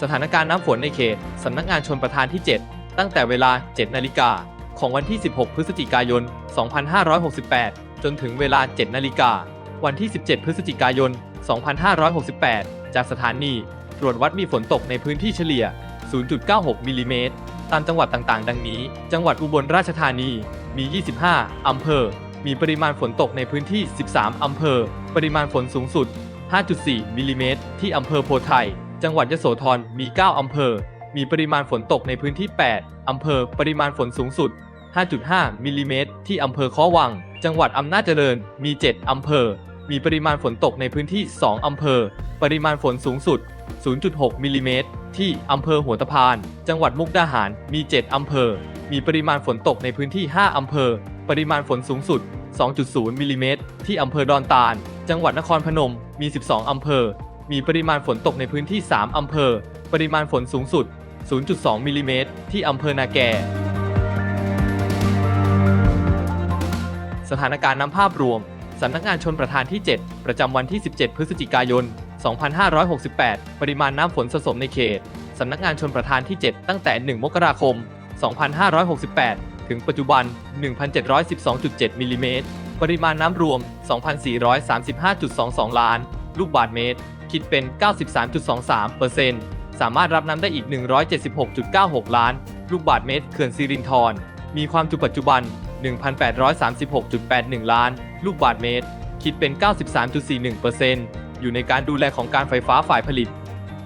สถานการณ์น้ำฝนในเขตสำนักงานชนประทานที่ 7 ตั้งแต่เวลา 7 นาฬิกาของวันที่ 16 พฤศจิกายน 2568 จนถึงเวลา 7 นาฬิกา วันที่ 17 พฤศจิกายน 2568 จากสถานี ตรวจวัดมีฝนตกในพื้นที่เฉลี่ย 0.96 มิลลิเมตร ตามจังหวัดต่างๆ ดังนี้ จังหวัดอุบลราชธานี มี 25 อำเภอ มีปริมาณฝนตกในพื้นที่ 13 อำเภอ ปริมาณฝนสูงสุด 5.4 มิลลิเมตร ที่อำเภอโพไทย จังหวัดยโสธรมี 9 อำเภอ มีปริมาณฝนตกในพื้นที่ 8 อำเภอ ปริมาณฝนสูงสุด 5.5 มิลลิเมตร ที่อำเภอค้อวัง จังหวัดอำนาจเจริญ มี 7 อำเภอ มีปริมาณฝนตกในพื้นที่ 2 อำเภอ ปริมาณฝนสูงสุด 0.6 มิลลิเมตร ที่อำเภอหัวตะพาน จังหวัดมุกดาหาร มี 7 อำเภอ มีปริมาณฝนตกในพื้นที่ 5 อำเภอ ปริมาณฝนสูงสุด 2.0 มิลลิเมตร ที่อำเภอดอนตาล จังหวัดนครพนม มี 12 อำเภอ มีปริมาณฝนตกในพื้นที่ 3 อำเภอ ปริมาณฝนสูงสุด 0.2 มิลลิเมตร ที่อำเภอนาแก สถานการณ์น้ำภาพรวม สำนักงานชนประทานที่ 7 ประจำวันที่ 17 พฤศจิกายน 2568 ปริมาณน้ำฝนสะสมในเขต สำนักงานชนประทานที่ 7 ตั้งแต่ 1 มกราคม 2568 ถึงปัจจุบัน 1,712.7 มิลลิเมตร ปริมาณน้ำรวม 2,435.22 ล้าน ลูกบาศก์เมตร คิดเป็น 93.23%สามารถรับน้ำได้อีก 176.96 ล้าน ลูกบาศก์เมตรเขื่อนสิรินธรมีความจุปัจจุบัน 1,836.81 ล้าน ลูกบาศก์เมตร คิดเป็น 93.41%อยู่ในการดูแลของการไฟฟ้าฝ่ายผลิต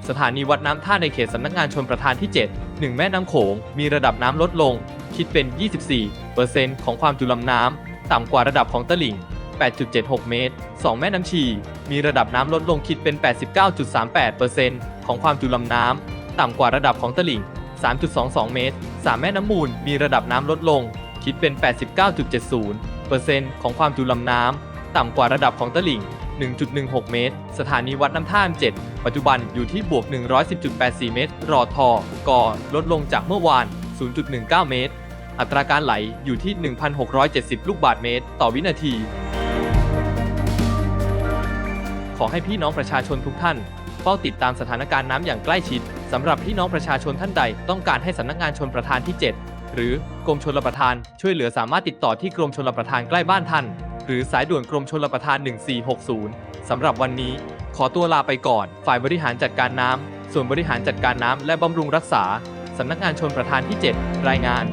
สถานีวัดน้ำท่าในเขตสำนักงานชนประทานที่ 7 1 แม่น้ำโขง มีระดับน้ำลดลง คิดเป็น 24%ของความจุลำน้ำ ต่ำกว่าระดับของตลิ่ง 8.76 เมตร 2 แม่น้ำชี มีระดับน้ำลดลงคิดเป็น 89.38%ของความจุลำน้ำ ต่ำกว่าระดับของตลิ่ง 3.22 เมตร 3 แม่น้ำมูล มีระดับน้ำลดลง คิดเป็น 89.70%ของความจุลำน้ำ ต่ำกว่าระดับของตลิ่ง 1.16 เมตร สถานีวัดน้ำท่าม7ปัจจุบันอยู่ที่บวก 110.84 เมตร รอทอก่อลดลงจากเมื่อวาน 0.19 เมตรอัตราการไหลอยู่ที่ 1,670 ลูกบาศก์เมตร ต่อวินาที ขอให้พี่น้องประชาชนทุกท่านเฝ้าติดตามสถานการณ์น้ำอย่างใกล้ชิดสำหรับพี่น้องประชาชนท่านใด ต้องการให้สำนักงานชนประทานที่ 7 หรือกรมชลประทานช่วยเหลือสามารถติดต่อที่กรมชลประทานใกล้บ้านท่าน หรือสายด่วนกรมชลประทาน 1460 สำหรับวันนี้ ขอตัวลาไปก่อน ฝ่ายบริหารจัดการน้ำส่วนบริหารจัดการน้ำและบำรุงรักษาสำนักงานชนประทานที่ 7 รายงาน